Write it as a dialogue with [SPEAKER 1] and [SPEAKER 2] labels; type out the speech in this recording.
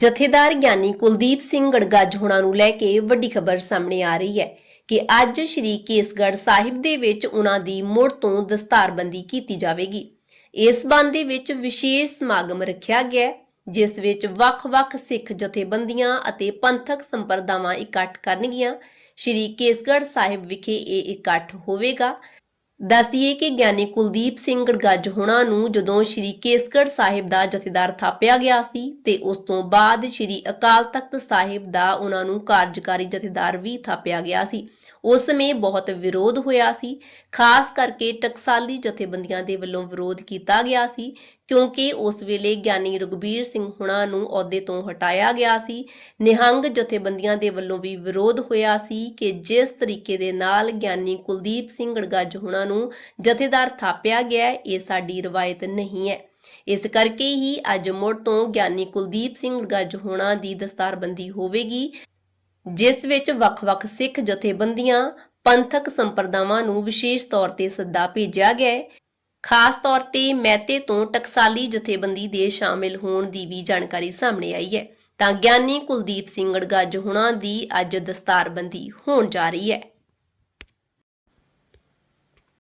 [SPEAKER 1] ਜਥੇਦਾਰ ਗਿਆਨੀ ਕੁਲਦੀਪ ਸਿੰਘ ਗੜਗਾਜ ਹੋਣਾ ਨੂੰ ਲੈ ਕੇ ਵੱਡੀ ਖਬਰ ਸਾਹਮਣੇ ਆ ਰਹੀ ਹੈ ਕਿ ਅੱਜ ਸ਼੍ਰੀ ਕੇਸਗੜ੍ਹ ਸਾਹਿਬ ਦੇ ਵਿੱਚ ਉਹਨਾਂ ਦੀ ਮੁੜ ਤੋਂ ਦਸਤਾਰਬੰਦੀ ਕੀਤੀ ਜਾਵੇਗੀ। ਇਸ ਬੰਦ ਵਿੱਚ ਵਿਸ਼ੇਸ਼ ਸਮਾਗਮ ਰੱਖਿਆ ਗਿਆ ਜਿਸ ਵਿੱਚ ਵੱਖ-ਵੱਖ ਸਿੱਖ ਜਥੇਬੰਦੀਆਂ ਅਤੇ ਪੰਥਕ ਸੰਪਰਦਾਵਾਂ ਇਕੱਠ ਕਰਨਗੀਆਂ। ਸ਼੍ਰੀ ਕੇਸਗੜ੍ਹ ਸਾਹਿਬ ਵਿਖੇ ਇਹ ਇਕੱਠ ਹੋਵੇਗਾ। ਦੱਸਦੀਏ ਕਿ ਗਿਆਨੀ ਕੁਲਦੀਪ ਸਿੰਘ ਗੜਗੱਜ ਹੋਣਾ ਨੂੰ ਜਦੋਂ ਸ਼੍ਰੀ ਕੇਸਗੜ੍ਹ ਸਾਹਿਬ ਦਾ ਜਥੇਦਾਰ ਥਾਪਿਆ ਗਿਆ ਸੀ ਤੇ ਉਸ ਤੋਂ ਬਾਅਦ ਸ਼੍ਰੀ ਅਕਾਲ ਤਖਤ ਸਾਹਿਬ ਦਾ ਉਹਨਾਂ ਨੂੰ ਕਾਰਜਕਾਰੀ ਜਥੇਦਾਰ ਵੀ ਥਾਪਿਆ ਗਿਆ ਸੀ। ਉਸ ਸਮੇਂ ਬਹੁਤ ਵਿਰੋਧ ਹੋਇਆ ਸੀ। ਖਾਸ ਕਰਕੇ ਟਕਸਾਲੀ ਜਥੇਬੰਦੀਆਂ ਦੇ ਵੱਲੋਂ ਵਿਰੋਧ ਕੀਤਾ ਗਿਆ ਸੀ ਕਿਉਂਕਿ ਉਸ ਵੇਲੇ ਗਿਆਨੀ ਰਘਬੀਰ ਸਿੰਘ ਹੁਣਾ ਨੂੰ ਅਹੁਦੇ ਤੋਂ ਹਟਾਇਆ ਗਿਆ ਸੀ। ਨਿਹੰਗ ਜਥੇਬੰਦੀਆਂ ਦੇ ਵੱਲੋਂ ਵੀ ਵਿਰੋਧ ਹੋਇਆ ਸੀ ਕਿ ਜਿਸ ਤਰੀਕੇ ਦੇ ਨਾਲ ਗਿਆਨੀ ਕੁਲਦੀਪ ਸਿੰਘ ਗੜਗੱਜ ਹੁਣਾ ਨੂੰ ਜਥੇਦਾਰ ਥਾਪਿਆ ਗਿਆ ਇਹ ਸਾਡੀ ਰਵਾਇਤ ਨਹੀਂ ਹੈ। ਇਸ ਕਰਕੇ ਹੀ ਅੱਜ ਮੁੜ ਤੋਂ ਗਿਆਨੀ ਕੁਲਦੀਪ ਸਿੰਘ ਗੜਗੱਜ ਹੋਣਾ ਦੀ ਦਸਤਾਰਬੰਦੀ ਹੋਵੇਗੀ, ਜਿਸ ਵਿੱਚ ਵੱਖ-ਵੱਖ ਸਿੱਖ ਜਥੇਬੰਦੀਆਂ, ਪੰਥਕ ਸੰਪਰਦਾਵਾਂ ਨੂੰ ਵਿਸ਼ੇਸ਼ ਤੌਰ ਤੇ ਸੱਦਾ ਭੇਜਿਆ ਗਿਆ ਹੈ। ਖਾਸ ਤੌਰ ਤੇ ਮਹਿਤੇ ਤੋਂ ਟਕਸਾਲੀ ਜਥੇਬੰਦੀ ਦੇ ਸ਼ਾਮਿਲ ਹੋਣ ਦੀ ਵੀ ਜਾਣਕਾਰੀ ਸਾਹਮਣੇ ਆਈ ਹੈ। ਤਾਂ ਗਿਆਨੀ ਕੁਲਦੀਪ ਸਿੰਘ ਅੜਗਾਜ ਹੁਣਾਂ ਦੀ ਅੱਜ ਦਸਤਾਰਬੰਦੀ ਹੋਣ ਜਾ ਰਹੀ ਹੈ।